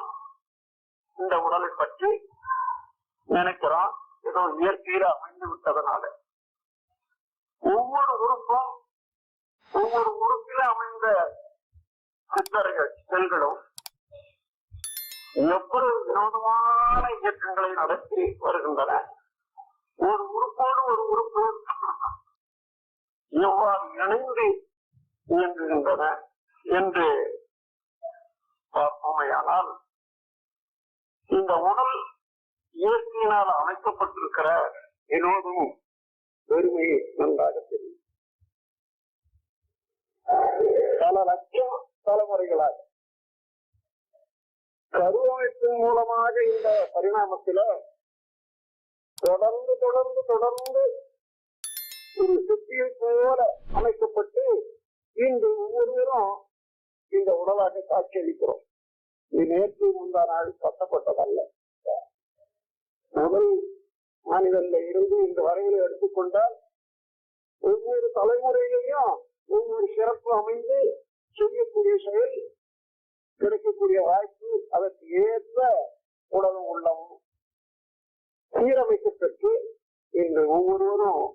நாம் இந்த உடலை பற்றி நினைக்கிறோம் ஏதோ இயற்கையில அமைந்து விட்டதனால. ஒவ்வொரு உறுப்பும் ஒவ்வொரு உறுப்பில அமைந்த சித்தர்கள் செல்களும் எவ்வளவு வினோதமான இயக்கங்களை நடத்தி வருகின்றன. ஒரு உறுப்போடு ஒரு உறுப்பு எவ்வாறு இணைந்து இயங்குகின்றன என்று பார்ப்போமையானால் இந்த உடல் இயற்கையினால் அமைக்கப்பட்டிருக்கிற வினோதம் பெருமையை நன்றாக தெரியும். பல லட்சம் தலைமுறைகளாக கருவமைப்பின் மூலமாக இந்த பரிணாமத்தில தொடர்ந்து தொடர்ந்து தொடர்ந்து ஒரு சுத்தியை போல அமைக்கப்பட்டு இன்று ஒவ்வொருவரும் இந்த உடலாக காட்சியளிக்கிறோம். நேற்று முந்தா நாள் சொத்தப்பட்டதல்ல முதல் மனிதன்ல இருந்து இந்த வரையில எடுத்துக்கொண்டால் ஒவ்வொரு தலைமுறையிலையும் ஒவ்வொரு சிறப்பு அமைந்து செய்யக்கூடிய செயல் கிடைக்கக்கூடிய வாய்ப்பு அதற்கு ஏற்ப உடலும் உள்ளமும் சீரமைக்கப்பட்டு இன்று ஒவ்வொருவரும்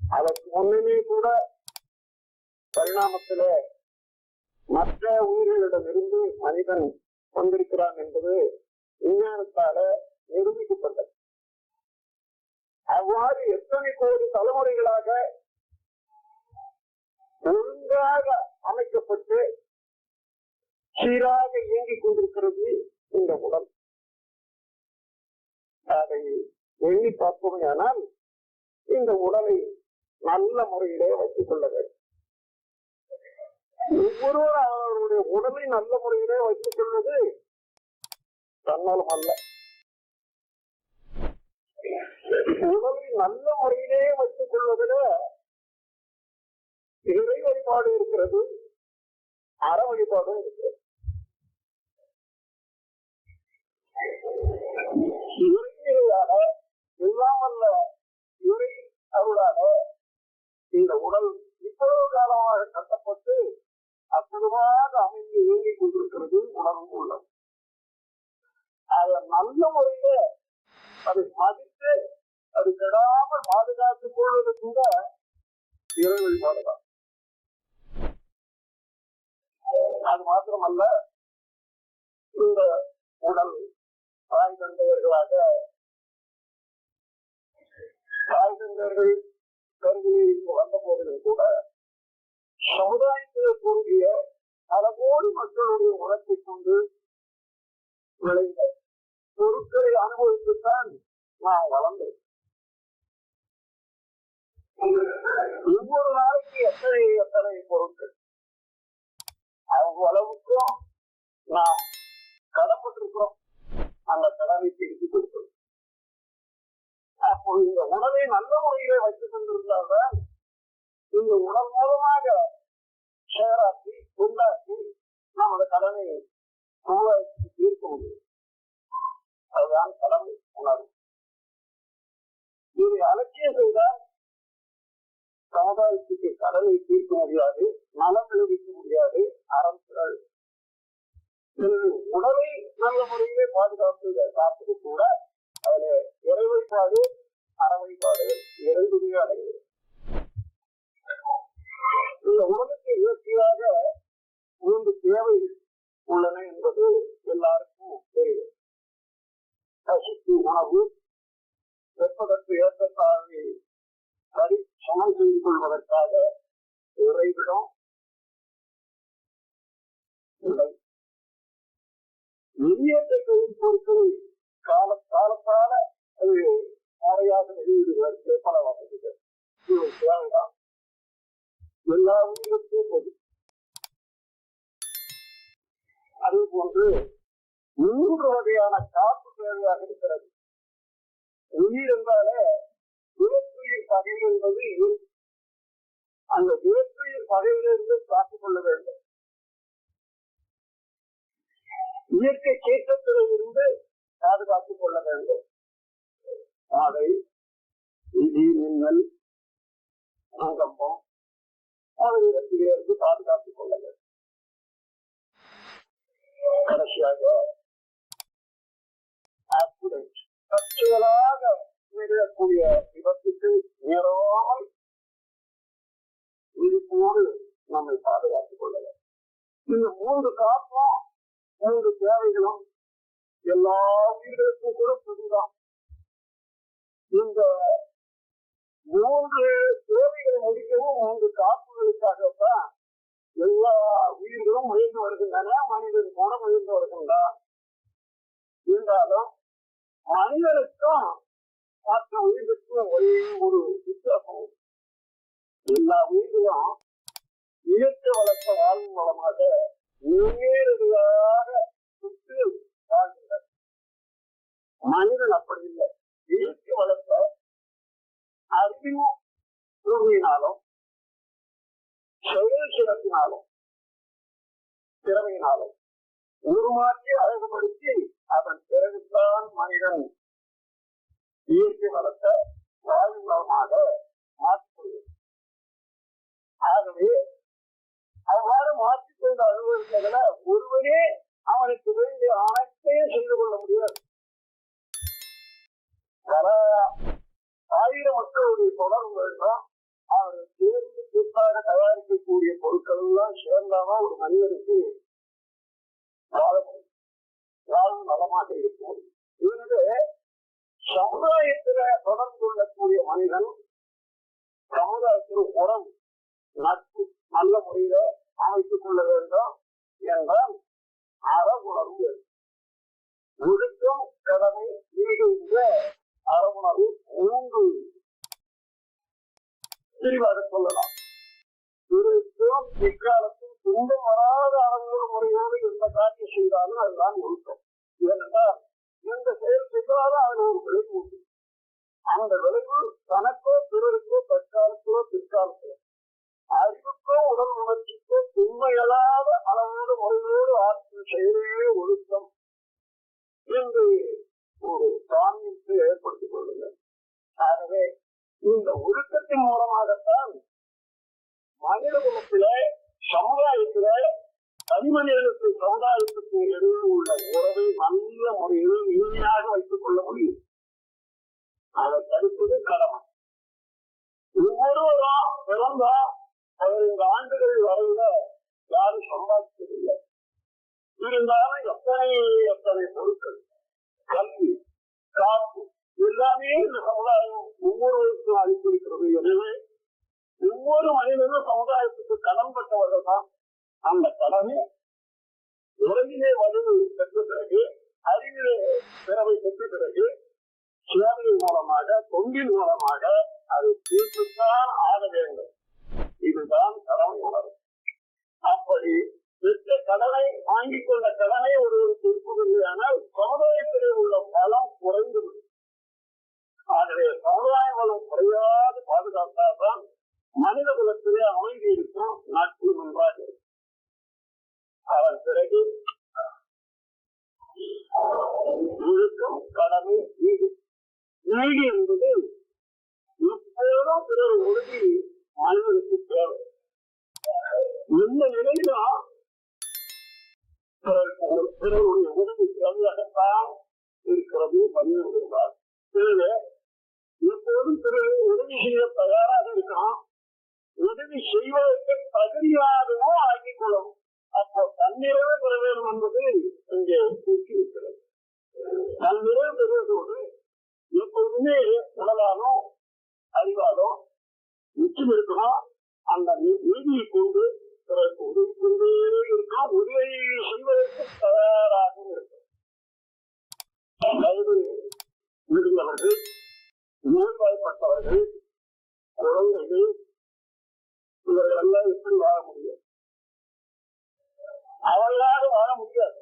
அதற்கு முன்னமே கூட பரிணாமத்திலே மற்ற உயிர்களிடமிருந்து மனிதன் வந்திருக்கிறான் என்பது விஞ்ஞானத்தால நிரூபிக்கப்பட்டது. அவ்வாறு எத்தனை கோடி தலைமுறைகளாக ஒழுங்காக அமைக்கப்பட்டு சீராக இயங்கிக் கொண்டிருக்கிறது இந்த உடல் அதை எண்ணி பார்ப்போமையானால் இந்த உடலை நல்ல முறையிலே வைத்துக் கொள்ள வேண்டும். ஒவ்வொருவரும் அவருடைய உடலை நல்ல முறையிலே வைத்துக் கொள்வது தன்னாலும் அல்ல. உடலை நல்ல முறையிலே வைத்துக் கொள்வதில் இறை வழிபாடு இருக்கிறது அற வழிபாடும் இருக்கிறது. இறைநிலையான இல்லாமல்ல இறை அருளாக இந்த உடல் இயங்கிக் உணர்வு உள்ளது. அதை நல்ல முறையில அதை மதித்து அது கெடாமல் பாதுகாத்துக் கொள்வது கூட இறை வழிபாடுதான் அது மாத்திரமல்ல இந்த உடல் தாய் தந்தையர்களாக தாய் தந்தையர்கள் கருவியில் வந்த போதிலும் கூட சமுதாயத்தில் கூறிய பல கோடி மக்களுடைய உரத்தை கொண்டு விளைந்த பொருட்களை அனுபவித்துத்தான் நான் வளர்ந்தேன். ஒவ்வொரு நாளைக்கு எத்தனை எத்தனை பொருட்கள்? அவங்க அளவுக்கும் நாம் கடப்பட்டிருக்கிறோம். அந்த கடனை திருப்பி கொடுக்கிறோம். அப்போ இந்த உடலை நல்ல முறையிலே வைத்துக் கொண்டிருந்தால்தான் இந்த உடல் மூலமாக செயலாக்கி உண்டாக்கி நமது கடனை உருவாக்கி தீர்க்க முடியும் அதுதான் கடமை உணர்வு. இதை அலட்சியம் செய்தால் சமுதாயத்துக்கு கடனை தீர்க்க முடியாது நலம் விளைவிக்க முடியாது அரசுகள் உடலை நல்ல முறையிலே பாதுகாப்பு காப்பது கூட அதுல இறை வழிபாடு அற இரண்டுமே அடைகிறது. இந்த உடலுக்கு இயற்கையாக மூன்று தேவை உள்ளன என்பது எல்லாருக்கும் தெரியும். பசிக்கு உணவு வெப்பதற்கு ஏற்றத்தாழ்வை சரி சமன் செய்து கொள்வதற்காக உறைவிடம் உடை வெளியேற்ற தொழில் பொருட்களை கால காலத்தால அது முறையாக வெளியிடுவதற்கு பல வசதிகள் இவை தேவைதான் எல்லா உயிர்களுக்கும் பொது அதே போன்று மூன்று வகையான காப்பு தேவையாக இருக்கிறது. உயிர் என்றாலே வேற்றுயிர் பகை என்பது அந்த வேற்றுயிர் பகையிலிருந்து காத்துக் கொள்ள வேண்டும். இயற்கை சீற்றத்திலே பாதுகாத்துக் கொள்ள வேண்டும். ஆடை இடி மின்னல் பூகம்பம் முதலிடத்திலிருந்து பாதுகாத்துக் கொள்ள வேண்டும். கடைசியாக ஆக்சிடென்ட் தற்செயலாக நிகழக்கூடிய விபத்துக்கு நேராமல் விழிப்போடு நம்மை பாதுகாத்துக் கொள்ளலாம் இந்த மூன்று காப்பும் மூன்று தேவைகளும் எல்லா உயிர்களுக்கும் கூட பொதுதான் இந்த மூன்று தேவைகளை முடிக்கவும் மூன்று காப்புகளுக்காகத்தான் எல்லா உயிர்களும் முயன்று வருகின்றன. மனிதன் கூட முயன்று வருகின்றான். இருந்தாலும் மனிதனுக்கும் மற்ற உயிர்களுக்கும் ஒரே ஒரு வித்தியாசம். எல்லா உயிர்களும் இயற்கை வளர்த்த வாழ்வு மூலமாக நேரடியாக சுற்றி வாழ்கின்றன மனிதன் அப்படி இல்லை. இயற்கை வளர்த்த அறிவும் உறுதியினாலும் செயல் சிறப்பினாலும் திறமையினாலும் உருமாற்றி அழகுபடுத்தி அதன் பிறகுதான் மனிதன் இயற்கை வளர்த்த வாழ்வு மூலமாக மாற்றிக்கொள்வது ஆகவே அவ்வாறு மாற்றிக்கொண்டு அனுபவித்ததுல ஒருவரே அவனுக்கு வேண்டிய அனைத்தையும் செய்து கொள்ள முடியாது. பல ஆயிரம் மக்களுடைய தொடர்பு வேண்டும் சேர்ந்து தயாரிக்கக்கூடிய பொருட்கள் எல்லாம் சேர்ந்தாதான் ஒரு மனிதனுக்கு வாழ முடியும் வாழ்வு நலமாக இருக்கும். எனவே சமுதாயத்தில தொடர்பு கொள்ளக்கூடிய மனிதன் சமுதாயத்தில் உறவு நட்பு நல்ல முறையில அமைத்துக் கொள்ள வேண்டும் என்றால் அறவுணர்வு. ஒழுக்கம் கடமை ஈடு என்ற அறவுணர்வு மூன்று. விரிவாக சொல்லலாம். எக்காலத்தில் துன்பம் வராத அளவுகள் முறையோடு எந்த காரியம் செய்தாலும் அதுதான் ஒழுக்கம். ஏனென்றால் எந்த செயல் செய்தாலும் அதில் ஒரு விளைவு உண்டு. அந்த விளைவு தனக்கோ பிறருக்கோ தற்காலத்திலோ பிற்காலத்திலோ அறிவுக்கோ உடல் உணர்ச்சிக்கோ உண்மையல்லாத அளவோடு முறையோடு ஆற்றும் செயலையே ஒழுக்கம் என்று ஒரு சாமியத்தை ஏற்படுத்திக் கொள்ளுங்கள் ஆகவே இந்த ஒழுக்கத்தின் மூலமாகத்தான் மனித குலத்திலே சமுதாயத்திலே தனிமனிதனுக்கு சமுதாயத்துக்கு இடையே உள்ள உறவை நல்ல முறையில் இனிமையாக வைத்துக் கொள்ள முடியும் அதை தடுப்பது கடமை ஒவ்வொருவரும் பிறந்தா பதினைந்து ஆண்டுகள் வரையில யாரும் சம்பாதிக்கவில்லை. இருந்தாலும் எத்தனை எத்தனை பொருட்கள் கல்வி காப்பு எல்லாமே இந்த சமுதாயம் ஒவ்வொருவருக்கும் அளித்திருக்கிறது. எனவே ஒவ்வொரு மனிதனும் சமுதாயத்துக்கு கடன் பட்டவர்கள் தான் அந்த கடனை உலகிலே வலு பெற்ற பிறகு அறிவிலே பிறவை பெற்ற பிறகு சேவையின் மூலமாக தொண்டின் மூலமாக அதை தீர்த்துத்தான் ஆக வேண்டும். இதுதான் கடமை உணர்வு. அப்படி விற்க கடனை வாங்கிக் கொண்ட கடனை ஒருவருக்கு இருப்பதில்லையானால் சமுதாயத்திலே உள்ள பலம் குறைந்துவிடும். ஆகவே சமுதாய வளம் குறையாது பாதுகாத்தால்தான் மனித குலத்திலே அமைதி இருக்கும் நட்பு நன்றாக இருக்கும் அதன் பிறகு ஒழுக்கம் கடமை நீதி நீதி என்பது எப்போதும் பிறர் ஒழுங்கி மனிதனுக்கு தேவை எந்த நிலையிலும் பிறருக்கு ஒரு- உதவி தேவையாகத்தான் இருக்கிறது மனிதர்கள் எனவே எப்போதும் பிறர் உதவி செய்ய தயாராக இருக்கணும் உதவி செய்வதற்கு தகுதியாகவோ ஆக்கிக் கொள்ளும் அப்போ தன்னிறைவு பெற வேண்டும் என்பது இங்கே இருக்கிறது தன்னிறைவு பெறுவதோடு எப்போதுமே உடலாலும் அறிவாலும் நிச்சயம் இருக்கணும் அந்த நீ- நீதியை கொண்டு உதவி கொண்டே இருக்கும் உதவி செய்வதற்கு தயாராக இருக்கும் வயது விடுந்தவர்கள் நோய்வாய்ப்பட்டவர்கள் குழந்தைகள் இவர்களெல்லாம் எப்படி வாழ முடியும் அவர்களாக வாழ முடியாது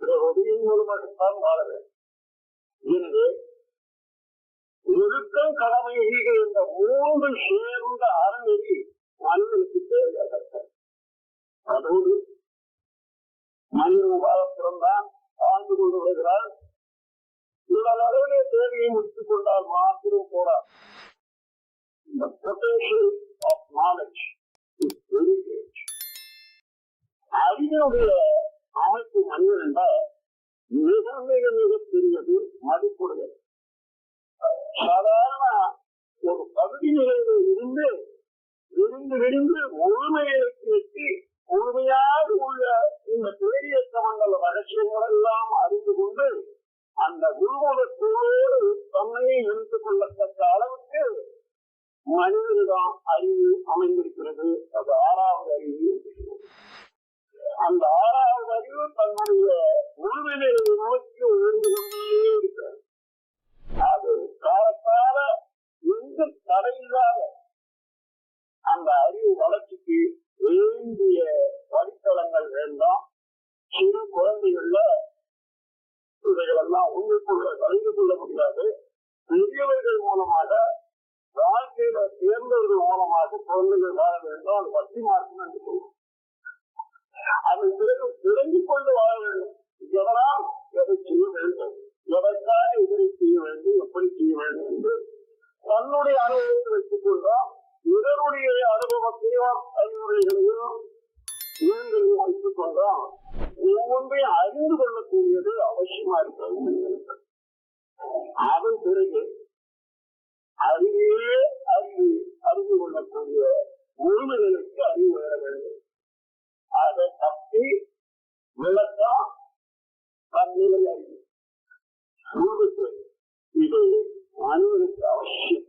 பிறர் உதவியின் மூலமாகத்தான் வாழ வேண்டும் எனவே ஒழுக்கம் கடமை ஈக என்ற மூன்று சேர்ந்த அறநெறி மனிதனுக்கு தேவையாக அதோடு மனிதன் வாழ பிறந்தான் வாழ்ந்து கொண்டு வருகிறார் உடல் அளவிலே தேவையை முடித்துக் கொண்டால் மாத்திரம் போறார் இந்த potential of knowledge is very great அறிவினுடைய அமைப்பு மனிதன் என்றால் மிக மிக மிக பெரியது மதிப்புடையது. சாதாரண ஒரு பகுதி நிலையில இருந்து விரிந்து விரிந்து முழுமையை எட்டி முழுமையாக உள்ள இந்த பெரிய சமங்கள் ரகசியங்கள் எல்லாம் அறிந்து கொண்டு அந்த உருவகத்தோடு தன்னையை எடுத்துக் கொள்ளத்தக்க அளவுக்கு மனிதனிடம் அறிவு அமைந்திருக்கிறது. அது ஆறாவது அறிவு. அந்த ஆறாவது அறிவு தன்னுடைய முழுமையை நோக்கி உயர்ந்து கொண்டே இருக்கிறது. அது காலத்தால எந்த தடையில்லாத அந்த அறிவு வளர்ச்சிக்கு வேண்டிய வழித்தளங்கள் வேண்டாம் சிறு குழந்தைகள்ல இவைகளெல்லாம் உள்ளுக்குள்ள கலந்து கொள்ள முடியாது. பெரியவர்கள் மூலமாக வாழ்க்கையில சேர்ந்தவர்கள் மூலமாக குழந்தைகள் வாழ வேண்டும். அது பக்தி மார்க்கம் என்று சொல்லுவோம். அது பிறகு தெரிஞ்சிக் கொண்டு வாழ வேண்டும். எதனால் எதை செய்ய வேண்டும்? எதற்காக எதிரை செய்ய வேண்டும்? எப்படி செய்ய வேண்டும் என்று தன்னுடைய அனுபவத்தை வைத்துக் இவருடைய அனுபவ அனுபவத்தையும் அறிவுரைகளையும் நீங்களையும் வைத்துக் கொண்டால் ஒவ்வொன்றையும் அறிந்து கொள்ளக்கூடியது அவசியமா இருக்கிறது அதன் பிறகு அறிவே அறிவு அறிந்து கொள்ளக்கூடிய முழுமைகளுக்கு அறிவு வர வேண்டும் அதை தப்பி விளக்கம் தன்னிலை அறிவு மூணுக்கு இது மனிதனுக்கு அவசியம்